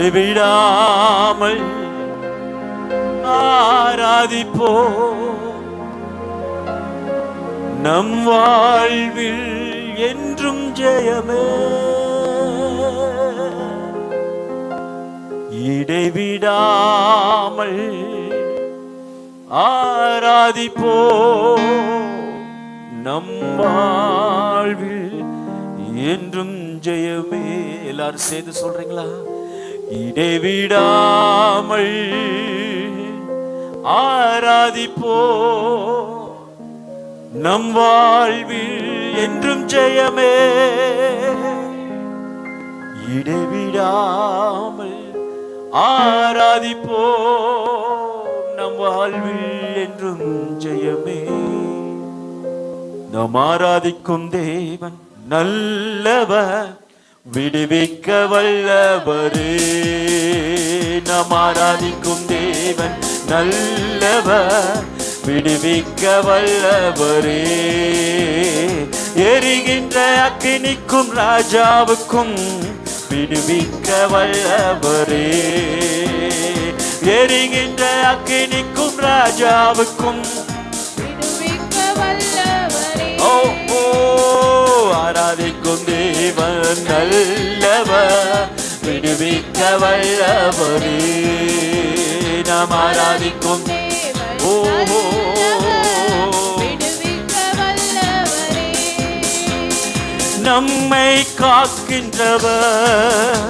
இடைவிடாமல் ஆராதிப்போ. நம் வாழ்வில் என்றும் ஜெயமே. இடைவிடாமல் ஆராதிப்போ. நம் வாழ்வில் என்றும் ஜெயமே. எல்லாரும் சேர்ந்து சொல்றீங்களா? இடைவிடாமல் ஆராதிப்போ. நம் வாழ்வில் என்றும் ஜெயமே. இடைவிடாமல் ஆராதிப்போ. நம் வாழ்வில் என்றும் ஜெயமே. நாம் ஆராதிக்கும் தேவன் நல்லவர். விடுவிக்க வல்லவரே. நாம் ஆராதிக்கும் தேவன் நல்லவர். விடுவிக்க வல்லவரே. எரிகின்ற அக்கினிக்கும் ராஜாவுக்கும் விடுவிக்க வல்லவரே. எரிகின்ற அக்கினிக்கும் ராஜாவுக்கும் விடுவிக்க வல்லவரே. ஓ ஓ. ஆராதிக்கும் தேவன் நல்லவர். விடுவிக்க வல்லவரே நாம் ஆராதிக்கும். தேவன் ஓ ஓ, விடுவிக்க வல்லவரே நம்மை காக்கின்றவர்.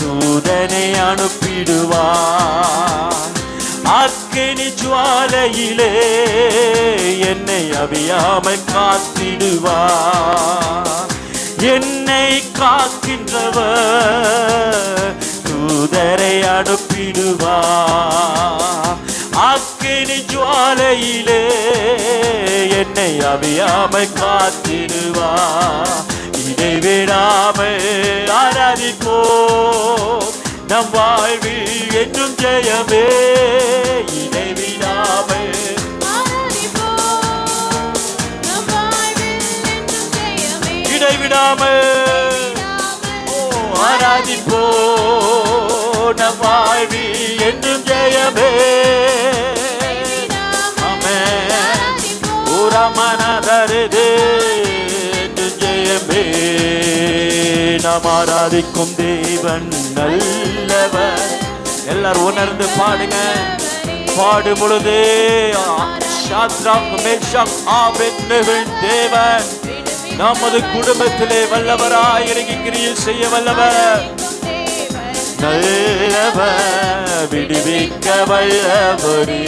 தூதனை அனுப்பிடுவார். மாலையிலே என்னை அவியாமல் காத்திடுவார். என்னை காக்கின்றவர் தூதரை அனுப்பிடுவார். அக்கினி ஜுவாலையிலே என்னை அவியாமல் காத்திடுவார். இதை விடாமல் ஆராதிப்போ நம் வாழ்வில் என்றும் ஜெயமே இடைவிடாமல் ஓ, ஆராதிப்போம் நம் வாழ்வில் என்றும் ஜெயமே. ஊரமனதருது என்றும் நாம் ஆராதிக்கும் தேவன் நல்லவர். எல்லாரும் உணர்ந்து பாடுங்க. பாடும் பொழுது தேவன். நமது குடும்பத்திலே வல்லவராய் இறங்கி கிரியை செய்ய வல்லவர். நல்லவர் விடுவிக்க வல்லவரே.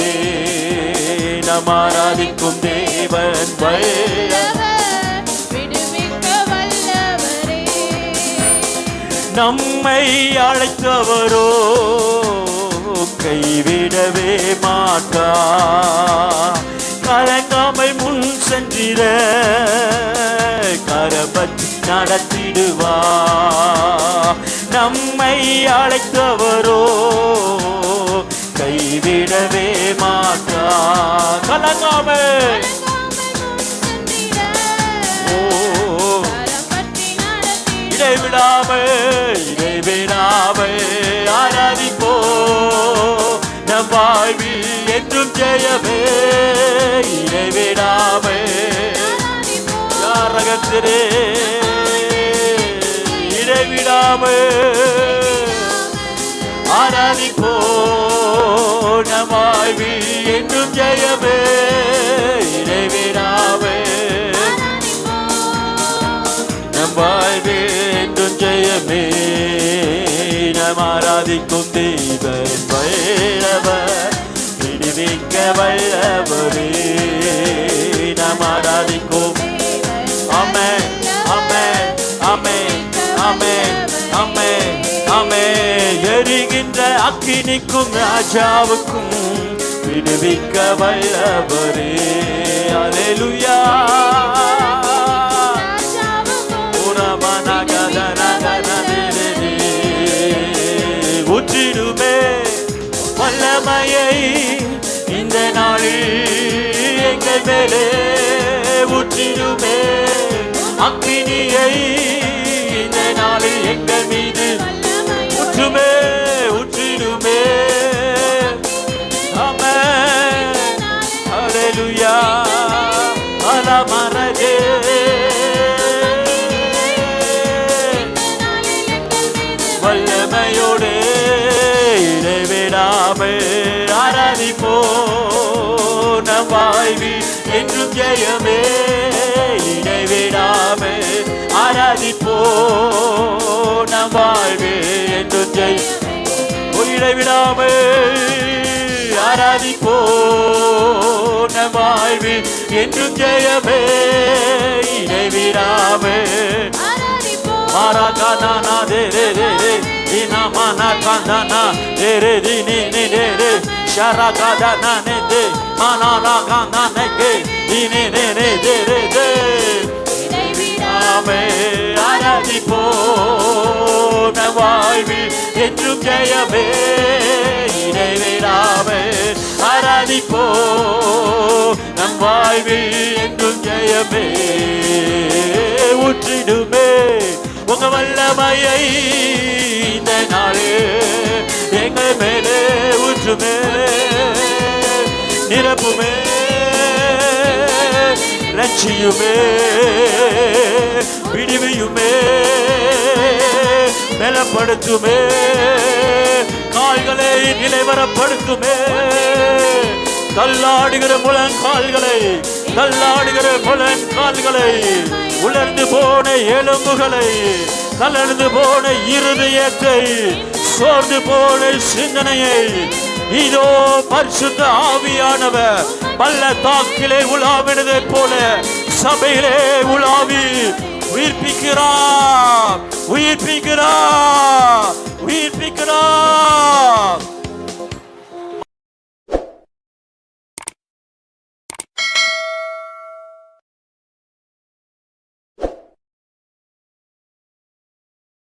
நாம் ஆராதிக்கும் தேவன் வல்லவர். நம்மை அழைத்தவரோ கைவிடவே மாட்டா. கலங்காமல் முன் சென்றிட கரபற்றி நடத்திடுவா. நம்மை அழைத்தவரோ கைவிடவே மாட்டா. கலங்காமல். வாழ்வில் என்றும் ஜெயமே. இடைவிடாமல் யாரகத்திலே இடைவிடாமல் ஆராதிப்போ நம் வாழ்வில் என்றும் ஜெயமே. இடைவிடாமல் நம் வாழ்வேண்டும் ஜெயமே. நம் ஆராதிக்கும் தெய்வன் வல்லவர் விடுவிக்க வல்லவரே நாம் ஆராதிக்கும். அமே அமே அமே அமே அமே அமே எரிகின்ற அக்கினிக்கும் ராஜாவுக்கும் விடுவிக்க வல்லவரே. அலேலுயா. ஊற்றிடுமே வல்லமையை மலை மேலே ஊற்றிடுமே அக்கினியை இந்த நாளில் எங்கள் மீது ஊற்றுமே ஊற்றிடுமே அமே அலலுயா அலமரகே வல்லமையோடு இடைவிடாமல் ஆராதிப்போ நம் வாழ்வி என்றும் ஜெயமே. இடைவிடாமே ஆராதிப்போ. நம் வாழ்வே என்றும் ஜெயம் இடைவிடாமே ஆராதிப்போ. நம் வாழ்வே என்றும் ஜெயமே. இடைவிடாமே ஆராதிப்போம் Marakanana ரே de de de Dina mana kandana de re di ni ne ஆராதிப்போ வாழ்வில் என்றும் ஜெயமே. ஆராதிப்போ நம் வாழ்வில் என்றும் ஜெயமே. ஊற்றிடுமே உங்க வல்லமையை இந்த நாளே எங்கள் மேலே ஊற்றுமே. ரட்சியுமே விடுவியுமே பலப்படுத்துமே கால்களை நிலைவரப்படுத்துமே. தள்ளாடுகிற முழங்கால்களை தள்ளாடுகிற முழங்கால்களை உலர்ந்து போன எலும்புகளை தளர்ந்து போன இருதயத்தை சோர்ந்து போன சிந்தனையை இதோ பரிசுத்த ஆவியானவர் பள்ளத்தாக்கிலே உலாவினதை போல சபையிலே உலாவி உயிர்ப்பிக்கிறார் உயிர்ப்பிக்கிறார் உயிர்ப்பிக்கிறார்.